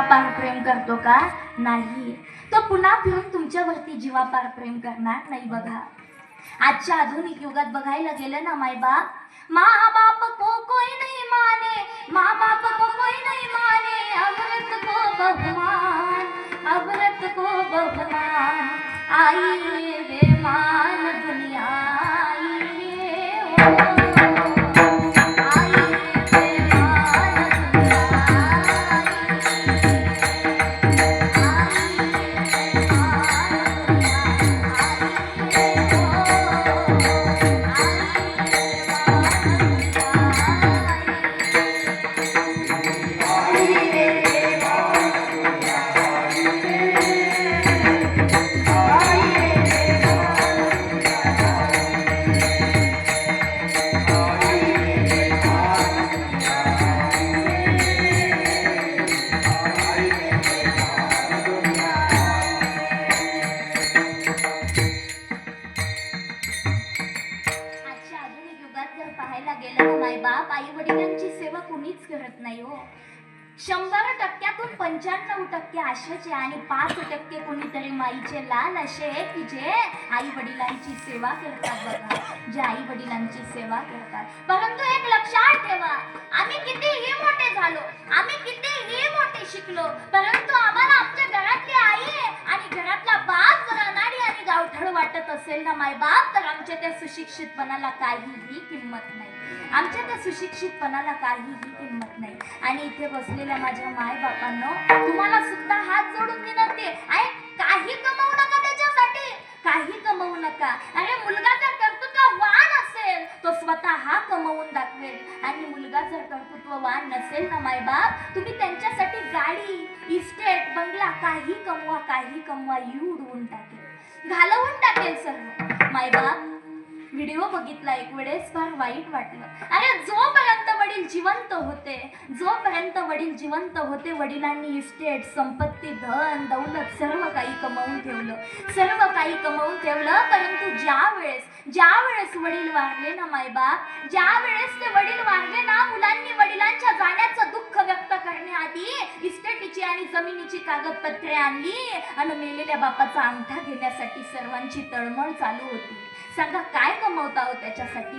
जीवापार प्रेम करतो का? नाही. तो पुन्हा फिरून तुमच्यावरती जीवापार प्रेम करणार नाही बघा. आजच्या आधुनिक युगात बघायला गेलं ना माय बाप माँ बाप को कोई नहीं माने माँ बाप को कोई नहीं माने अमृत को बहुमान अमृत को बहुमान आई रे मान दुनिया शंभर टक्क्यातून पंच्याण्णव टक्के आशेचे आणि पाच टक्के कोणीतरी माईचे लाल असे की जे आई वडिलांची सेवा करतात बघा. जे आई वडिलांची सेवा करतात. परंतु एक लक्षात ठेवा आम्ही कितीही मोठे झालो आम्ही कितीही मोठे शिकलो परंतु आम्हाला आमच्या घरातली आई आणि घरातला बाप जर अनाडी आणि गावठळ वाटत असेल ना माय बाप तर आमच्या त्या सुशिक्षितपणाला काहीही किंमत नाही. आमच्या त्या सुशिक्षितपणाला काहीही किंमत नाही. आणि इथे बसलेल्या माझ्या मायबापांनो तुम्हाला सुद्धा हात जोडून विनंती आहे. काही कमवू नका त्याच्यासाठी. काही कमवू नका. अरे मुलगा जर कर्तृत्ववान असेल तो स्वतः कमवून दाखवेल. आणि मुलगा जर कर्तृत्ववान नसेल ना माय बाप तुम्ही त्यांच्यासाठी गाडी इस्टेट बंगला काही कमवा काही कमवा यू उडवून टाकेल. घालवून टाकेल सर्व. मायबाप व्हिडिओ बघितला एक वेळेस फार वाईट वाटलं. अरे जोपर्यंत वडील जिवंत होते जोपर्यंत वडील जिवंत होते वडिलांनी इस्टेट संपत्ती धन दौलत सर्व काही कमवून ठेवलं. सर्व काही कमवून ठेवलं परंतु ज्या वेळेस ज्या वेळेस वडील वारले ना मायबाप ज्या वेळेस ते वडील वारले ना मुलांनी वडिलांच्या जाण्याचं दुःख व्यक्त करण्याआधी इस्टेटीची आणि जमिनीची कागदपत्रे आणली आणि मेलेल्या बापाचा अंगठा घेण्यासाठी सर्वांची तळमळ चालू होती. सांगा काय कमवता हो त्याच्यासाठी?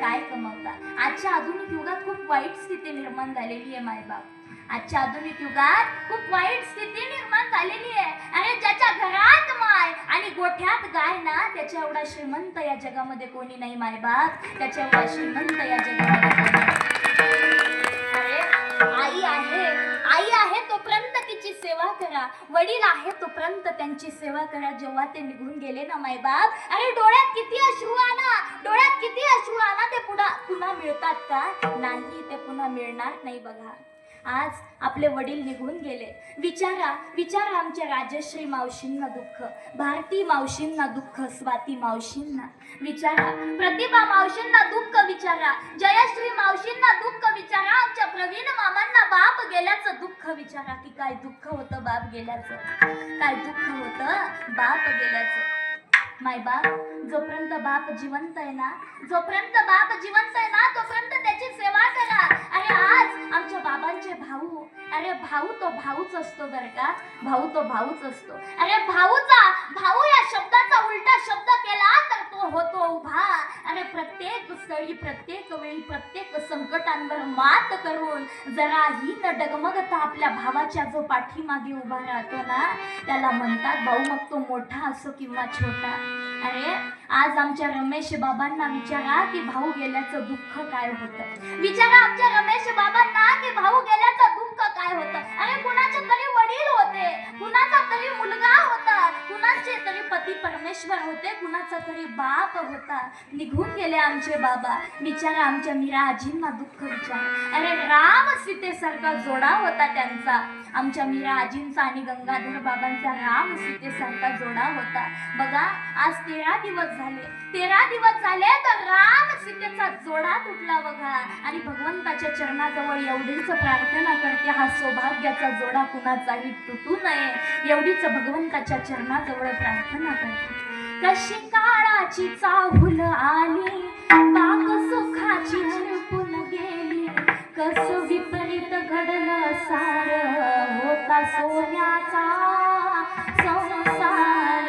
काय कमवता? आजच्या आधुनिक युगात खूप वाईट स्थिती निर्माण झालेली आहे मायबाप आजच्या आधुनिक युगात खूप वाईट स्थिती निर्माण झालेली आहे. आणि ज्याच्या घरात माय आणि गोठ्यात गाय ना त्याच्या एवढा श्रीमंत या जगामध्ये कोणी नाही मायबाप त्याच्या एवढा श्रीमंत या जगामध्ये आई आहे. आई आहे तोपर्यंत त्यांची सेवा करा. वडील आहे तोपर्यंत त्यांची सेवा करा. जेव्हा ते निघून गेले ना मायबाप. अरे डोळ्यात किती अश्रू आला. डोळ्यात किती अश्रू आला. ते पुन्हा पुन्हा मिळतात का? नाही ते पुन्हा मिळणार नाही बघा. आज आपले वडील निघून गेले. विचारा विचारा आमच्या राजश्री मावशींना दुःख. भारती मावशींना दुःख स्वाती मावशींना. विचारा प्रतिभा मावशींना दुःख विचारा. जयश्री मावशींना दुःख विचारा. आमच्या प्रवीण मामांना बाप गेल्याचं दुःख विचारा. की काय दुःख होतं बाप गेल्याचं? काय दुःख होतं बाप गेल्याचं? माय बाप जोपर्यंत बाप जिवंत आहे ना जोपर्यंत बाप जिवंत आहे ना तोपर्यंत त्याची सेवा करा. आणि आज आमच्या बाबांचे भाऊ अरे भाऊ तो भाऊच असतो बर का? भाऊ तो भाऊच असतो. अरे भाऊचा भाऊ या शब्दाचा उलटा शब्द केला तर तो होतो उभा. अरे प्रत्येक स्थळी प्रत्येक वेळी प्रत्येक संकटांवर मात करून जराही न डगमगता आपल्या भावाच्या जो पाठीमागे उभा राहतो ना त्याला म्हणतात भाऊ मग तो मोठा असो किंवा छोटा. अरे आज आमच्या रमेश बाबांना विचारा की भाऊ गेल्याचं दुःख काय होतं? विचारा आमच्या रमेश बाबांना की भाऊ गेल्याचं दुःख काय होतं? अरे कुणाचे तरी वडील होते. कुणाचा तरी मुलगा होता. कुणाचे तरी पती परमेश्वर होते. कुणाचा तरी बाप होता. निघून गेले आमचे बाबा. बिचारा आमच्या मीरा आजींना दुःख विचार. अरे राम सीतेसारखा जोडा होता त्यांचा. आमच्या मीरा आजींचा आणि गंगाधर बाबांचा राम सीतेसारखा जोडा होता. बघा आज तेरा दिवस झाले. तेरा दिवस झाले तर राम सीतेचा जोडा तुटला बघा. आणि भगवंताच्या चरणाजवळ एवढीच प्रार्थना करते हा सौभाग्याचा जोडा कुणाचाही तुटू नये एवढीच भगवंताच्या चरणाजवळ प्रार्थना करते. कशी काळाची चाहूल आली पाक सुखाची हरपून गेली. कस विपरीत घडलं सार होता सोन्याचा संसार.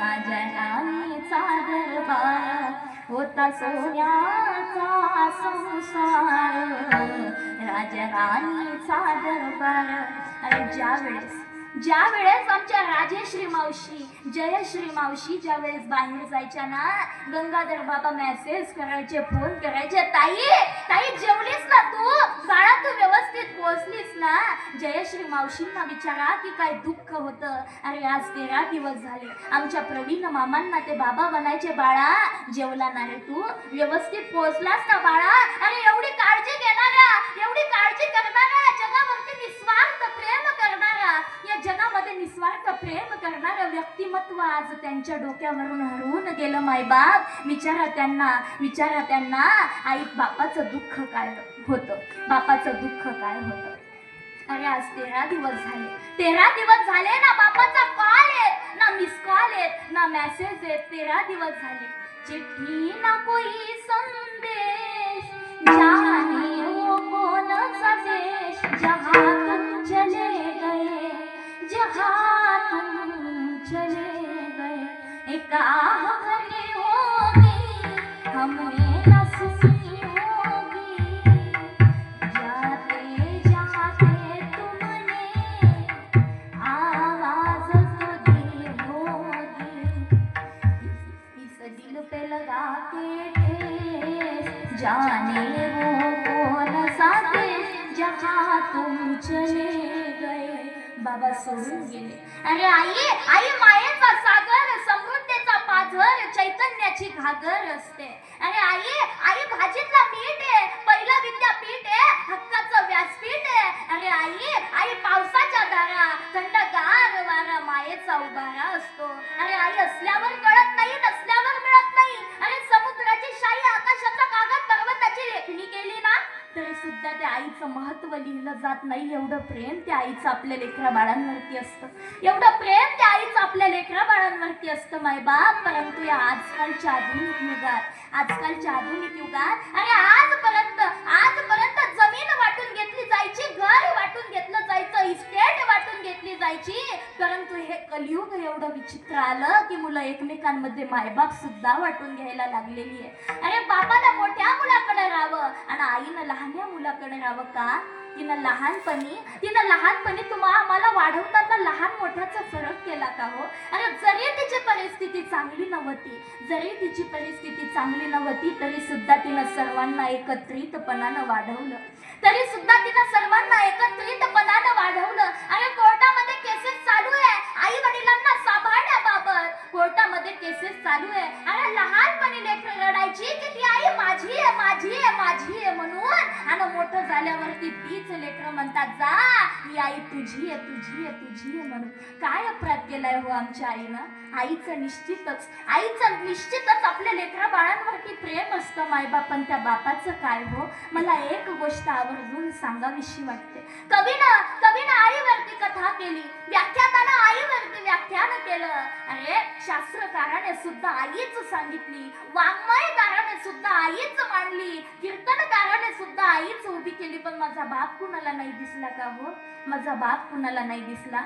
राजा राणीचा दरबार होता सोन्या सोन्याचा संसार राजराणीचा दरबार. अरे ज्या वेळेस ज्या वेळेस आमच्या राजेश्री मावशी जयश्री मावशी ज्या वेळेस बाहेर जायच्या ना गंगाधर बाबा मेसेज करायचे फोन करायचे ताई ताई जेवलीस ना तू? बाळा तू व्यवस्थित पोहोचलीस ना जयश्री मावशींना विचारा की काय दुःख होतं. अरे आज तेरा दिवस झाले. आमच्या प्रवीण मामांना ते बाबा बनायचे बाळा जेवला ना रे तू? व्यवस्थित पोहोचलास ना बाळा? अरे एवढी काळजी घेणारा एवढी काळजी करणारा जगावरती निस्वार्थ या जगामध्ये निस्वार्थ प्रेम करणारं व्यक्तिमत्व आज त्यांच्या डोक्यावरून हरवून गेलं मायबाप विचारा त्यांना विचारा त्यांना आई बापाचं दुःख काय होतं? बापाचं दुःख काय होतं? अरे आज तेरा दिवस झाले. तेरा दिवस झाले ना बापाचा कॉल येत ना मिस कॉल येत ना मेसेज येत. तेरा दिवस झाले. चिठ्ठी ना कोई संदेश जाने जहाँ तुम चले गए एक आह भरी होगी जाते तुमने आवाज पे जाने वो कौन सा जहाँ तुम चले बाबा सोडून गेले. अरे आई आई मायेचा सागर समृद्धीचा पाझर चैतन्याची घागर असते. अरे आई आई भाजीतला पीठ आहे पहिला विद्यापीठ आहे हक्काचं व्यासपीठ आहे. अरे आई आई पावसाच्या दारा थंडगार वारा मायेचा उभारा असतो. अरे आई असल्यावर कळत नाही नसल्यावर त्या आईचं महत्त्व लिहिलं जात नाही. एवढं प्रेम त्या आईचं आपल्या लेकरा बाळांवरती असतं. एवढं प्रेम त्या आईचं आपल्या लेकरा बाळांवरती असतं मायबाप परंतु या आजकालच्या आधुनिक युगात आजकालच्या आधुनिक युगात अरे आजपर्यंत जायची घर वाटून घेतलं जायचं इस्टेट वाटून घेतली जायची. परंतु हे कलियुग एवढं विचित्र आलं की मुलं एकमेकांमध्ये मायबाप सुद्धा वाटून घ्यायला लागलेली आहे. अरे बापाला मोठ्या मुलाकडे राहावं आणि आईनं लहान्या मुलाकडे राहावं का? तिनं लहानपणी तिनं लहानपणी तुम्हा आम्हाला वाढवताना लहान मोठ्याचा फरक केला का हो अरे जरी तिची परिस्थिती चांगली नव्हती जरी तिची परिस्थिती चांगली नव्हती तरी सुद्धा तिनं सर्वांना एकत्रितपणानं वाढवलं. तरी सुद्धा तिनं सर्वांना एकत्रितपणानं वाढवलं. अरे कोर्टामध्ये केसेस चालू आहे. आई वडिलांना सांभाळण्याबाबत कोर्टामध्ये केसेस चालू आहे अरे लहानपणी लेकर रडायची की ती आई माझी आहे माझी आहे माझी आहे म्हणून आणि मोठं झाल्यावरती तीच लेकर म्हणतात जा मी आई तुझी आहे तुझी आहे तुझी आहे म्हणून. काय अपराध केलाय हो आमच्या आईनं? आईचं निश्चितच आईचं निश्चितच आपल्या लेकरा बाळांवरती प्रेम असतं मायबाप. पण त्या बापाचं काय हो? मला एक गोष्ट आवर्जून सांगावीशी वाटते. कवीनं कवीनं आईवरती कथा केली. व्याख्यातानं आईवरती व्याख्यान केलं. अरे शास्त्रकाराने सुद्धा आईच सांगितली. वाङ्मयकाराने सुद्धा आईच मांडली. कीर्तनकाराने सुद्धा आईच उभी केली. पण माझा बाप कुणाला नाही दिसला का हो? माझा बाप कुणाला नाही दिसला?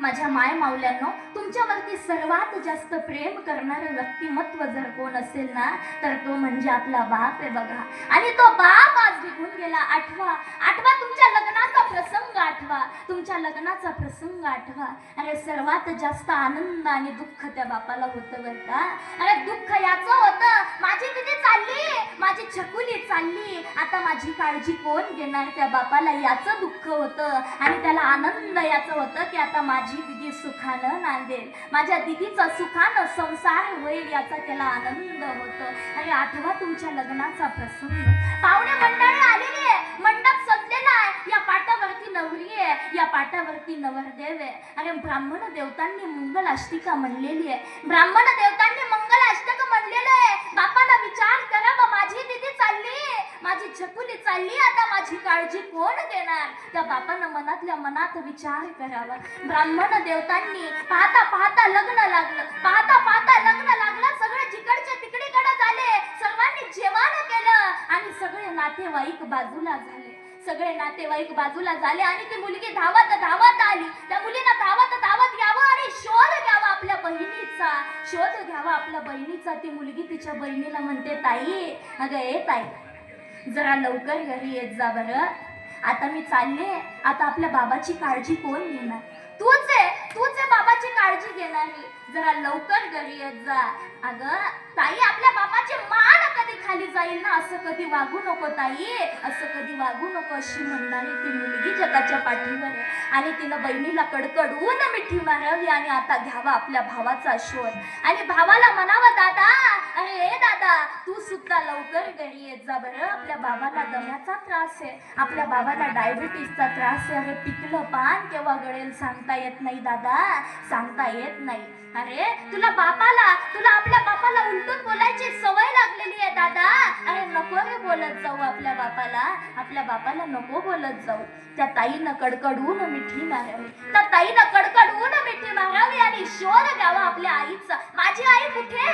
माझ्या माय माऊल्यांनो तुमच्यावरती सर्वात जास्त प्रेम करणारं व्यक्तिमत्व जर कोण असेल ना तर तो म्हणजे आपला बाप आहे बघा. आणि तो बाप आज निघून गेला आठवा. आठवा तुमच्या लग्नाचा प्रसंग आठवा. तुमच्या लग्नाचा प्रसंग आठवा. अरे सर्वात जास्त आनंद आणि दुःख त्या बापाला होतं बरं का? अरे दुःख याचं होतं. माझी दिदी चालली. माझी छकुली चालली. आता माझी काळजी कोण घेणार त्या बापाला? याचं दुःख होतं. आणि त्याला आनंद याचं होतं की आता माझी माझी दिदी सुखानं नांदेल. माझ्या दिदीचा सुखानं संसार होईल याचा त्याला आनंद होतो. आणि आठवा तुमच्या लग्नाचा प्रसंग. पाहुणे मंडळ आलेली आहे. मंडप सजलेला आहे. या पाटावरती नवरी आहे. या पाटावरती नवरदेव आहे. आणि ब्राह्मण देवतांनी मंगल अष्टिका म्हणलेली आहे. ब्राह्मण देवतांनी मंगल अष्टक म्हणलेलं आहे बापाला विचार करा बा माझी दिदी चालली माझी छकुली चालली आता माझी काळजी कोण घेणार? त्या बापानं मनातल्या मनात विचार करावा. ब्राह्मण देवतांनी पाहता पाहता लग्न लागलं. पाहता पाहता लग्न लागलं सगळे जिकडचे तिकडीकडे झाले. सर्वांनी जेवण केलं आणि सगळे नातेवाईक बाजूला झाले. सगळे नातेवाईक बाजूला झाले आणि ती मुलगी धावत धावत आली. त्या मुलीनं धावत धावत यावं आणि शोध घ्यावा आपल्या बहिणीचा. शोध घ्यावा आपल्या बहिणीचा. ती मुलगी तिच्या बहिणीला म्हणते ताई अगं ए ताई जरा लवकर घरी येत जा बरं. आता मी चालले आता आपल्या बाबाची काळजी कोण घेणार? तूच आहे तूच बाबाची काळजी घेणारी जरा लवकर घरी येत जा. अगं ताई आपल्या बाबाचे मान कधी खाली जाईल ना? असं कधी वागू नको ताई. असं कधी वागू नको अशी म्हणणारी ती मुलगी जगाच्या पाठीवर आहे आणि तिनं बहिणीला कडकडून मिठी मारावी आणि आता घ्यावा आपल्या भावाचा शोध. आणि भावाला म्हणावं दादा अरे ए दादा तू सुद्धा लवकर घरी येत जा बरं. आपल्या बाबाला दम्याचा त्रास आहे. आपल्या बाबाला डायबिटीसचा त्रास आहे. अरे पिकलं पान केव्हा गळेल सांगता येत नाही दादा. दादा सांगता येत नाही. अरे तुला बापाला तुला आपल्या बापाला उलटून बोलायची सवय लागलेली आहे दादा. अरे नको रे बोलत जाऊ आपल्या बापाला. आपल्या बापाला नको बोलत जाऊ. त्या ताईनं कडकडून मिठी मारावी. त्या ताईनं कडकडून मिठी मारावी आणि शोध घ्यावा आपल्या आईचा. माझी आई कुठे?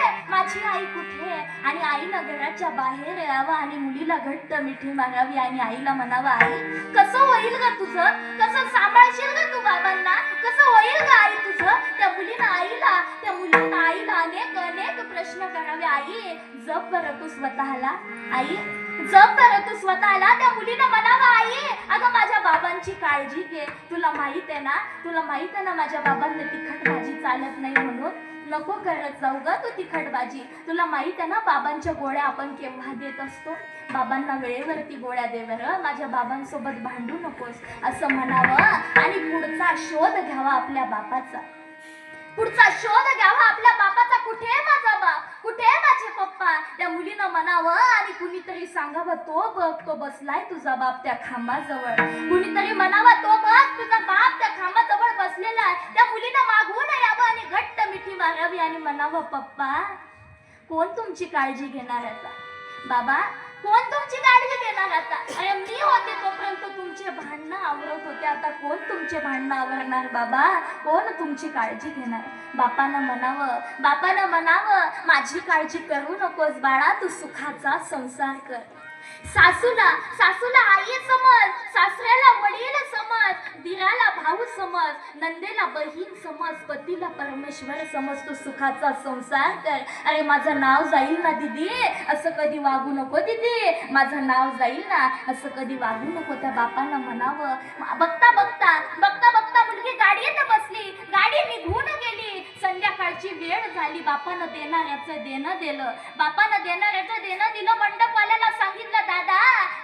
माझी आई कुठे आणि आईनं घराच्या बाहेर यावं आणि मुलीला घट्ट मिठी मारावी आणि आईला म्हणावं आई कसं होईल ग तुझं? कसं सांभाळशील ग तू बाबांना? कसं होईल ग आई तुझं? त्या मुलीनं आईला त्या मुलीनं आईला अनेक अनेक प्रश्न करावे. आई जप बरं तू स्वतःला. आई जप बरं तू स्वतःला. त्या मुलीनं म्हणावं आई अगं माझ्या बाबांची काळजी घे. तुला माहीत आहे ना? तुला माहीत आहे ना माझ्या बाबांना तिखट भाजी चालत नाही म्हणून? नको करत जाऊ ग तू तिखट तुला माहीत आहे ना बाबांच्या गोळ्या आपण केव्हा देत असतो? बाबांना वेळेवरती गोळ्या दे बरं. माझ्या बाबांसोबत भांडू नकोस. असं म्हणावं आणि पुढचा शोध घ्यावा आपल्या बापाचा. पुढचा शोध घ्यावा आपल्या बापाचा. कुठे आहे माझा बाप? कुठे आहे माझे पप्पा? त्या मुलीनं म्हणावं आणि कुणीतरी सांगावं तो बघ तो बसलाय तुझा बाप त्या खांबाजवळ. कुणीतरी म्हणावं तो बघ तुझा बाप त्या खांबाजवळ बसलेला आहे. त्या मुलीनं मागून यावं आणि घट्ट मिठी मारावी आणि म्हणावं पप्पा कोण तुमची काळजी घेणार आता? बाबा कोण तुमची काळजी घेणार आता? अरे मी होते तोपर्यंत तुमचे भांडणं आवरत होते. आता कोण तुमचे भांडणं आवरणार बाबा? कोण तुमची काळजी घेणार? बापानं म्हणावं बापानं म्हणावं माझी काळजी करू नकोस बाळा तू सुखाचा संसार कर. सासूला सासूला आई समज सासऱ्याला वडील समज दिराला भाऊ समज नंदेला बहीण समज पतीला परमेश्वर समज तू सुखाचा संसार कर. अरे माझं नाव जाईल ना दीदी? असं कधी वागू नको दीदी. माझं नाव जाईल ना? असं कधी वागू नको त्या बापांना म्हणावं. बघता बघता बघता बघता मुलगी गाडीत बसली. गाडी निघून गेली. संध्याकाळची वेळ झाली बापानं देणाऱ्याचं देणं दिलं. बापानं देणाऱ्याचं देणं दिलं मंडपवाल्याला सांगितलं दादा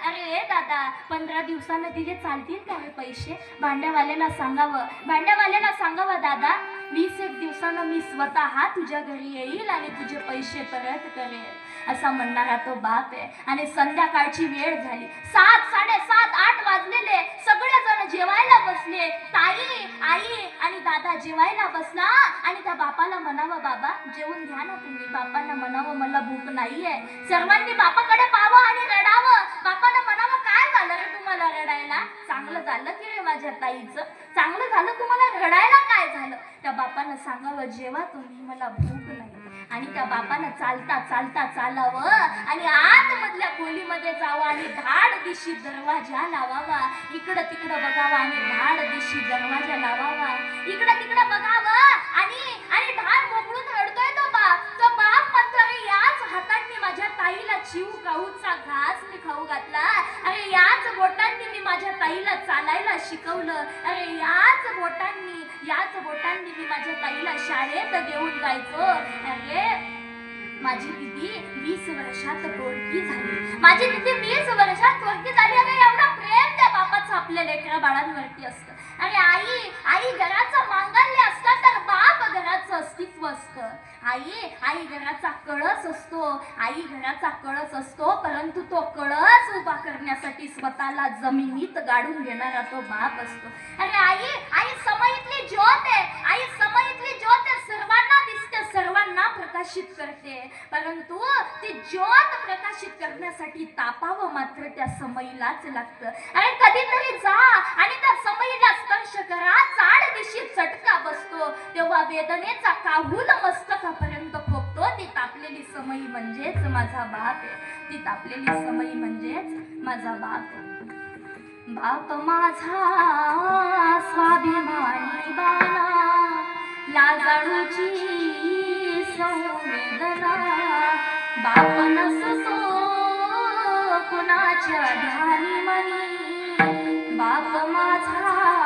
अरे दादा पंधरा दिवसानं तिथे चालतील का हे पैसे? भांड्यावाल्याला सांगावं. भांड्यावाल्याला सांगावं दादा वीस एक दिवसानं मी स्वतः तुझ्या घरी येईल आणि तुझे पैसे परत करेल. असा म्हणणारा तो बाप आहे. आणि संध्याकाळची वेळ झाली. सात साडेसात आठ वाजलेले. सगळेजण जेवायला बसले. ताई आई आणि दादा जेवायला बसला आणि त्या बापाला म्हणावं बाबा जेवून घ्या ना तुम्ही. बापांना म्हणावं मला भूक नाहीये. सर्वांनी बापाकडे पाहावं आणि रडावं. बापानं म्हणावं काय झालं रे तुम्हाला रडायला? चांगलं झालं की रे माझ्या ताईचं? चांगलं झालं तुम्हाला रडायला काय झालं? त्या बापानं सांगावं जेवा तुम्ही मला भूक नाही. आणि त्या बापानं चालता चालता चालावं आणि आतमधल्या खोलीमध्ये जावं आणि धाड दिशी दरवाजा लावावा. इकडं तिकडं बघावा आणि धाड दिशी दरवाजा लावावा. इकडं तिकडं बघावं आणि आणि धाड मोकळून रडतोय तो बाप. तो बाप मात्र याच हातांनी माझ्या ताईला चिव गाऊचा घास मी खाऊ घातला. अरे याच बोटांनी मी माझ्या ताईला चालायला शिकवलं. अरे याच बोटांनी याच बोटांनी मी माझ्या ताईला शाळेत घेऊन जायचो. अरे माझी दिदी वीस वर्षात पोरगी झाली. माझी दिदी वीस वर्षात पोरगी झाली. अरे एवढा प्रेम त्या बापाचं आपल्या लेकरा बाळांवरती असतं. अरे आई आई घराचं मांगल्य असतं. घराचं अस्तित्व असतं. आई आई घराचा कळस असतो. आई घराचा कळस असतो परंतु तो कळस उभा करण्यासाठी स्वतःला जमिनीत गाडून घेणारा तो बाप असतो. अरे आई आई समयीतली ज्योत आहे. आई समयीतली ज्योत आहे. सर्वांना दिसते. सर्वांना प्रकाशित करते. परंतु ते ज्योत प्रकाशित करण्यासाठी तापावं मात्र त्या समईलाच लागतं. अरे कधीतरी जा आणि त्या समईला स्पर्श करा. चाड दिशी चटका बसतो. तेव्हा वेदनेचा काहूल मस्तकापर्यंत खोपतो ती तापलेली समई म्हणजेच माझा बाप आहे. ती तापलेली समई म्हणजेच माझा बाप. बाप माझा स्वाभिमानी बाना लाजाळूची संवेदना बाप नसतो कुणाच्या ध्यानी मनी बाप माझा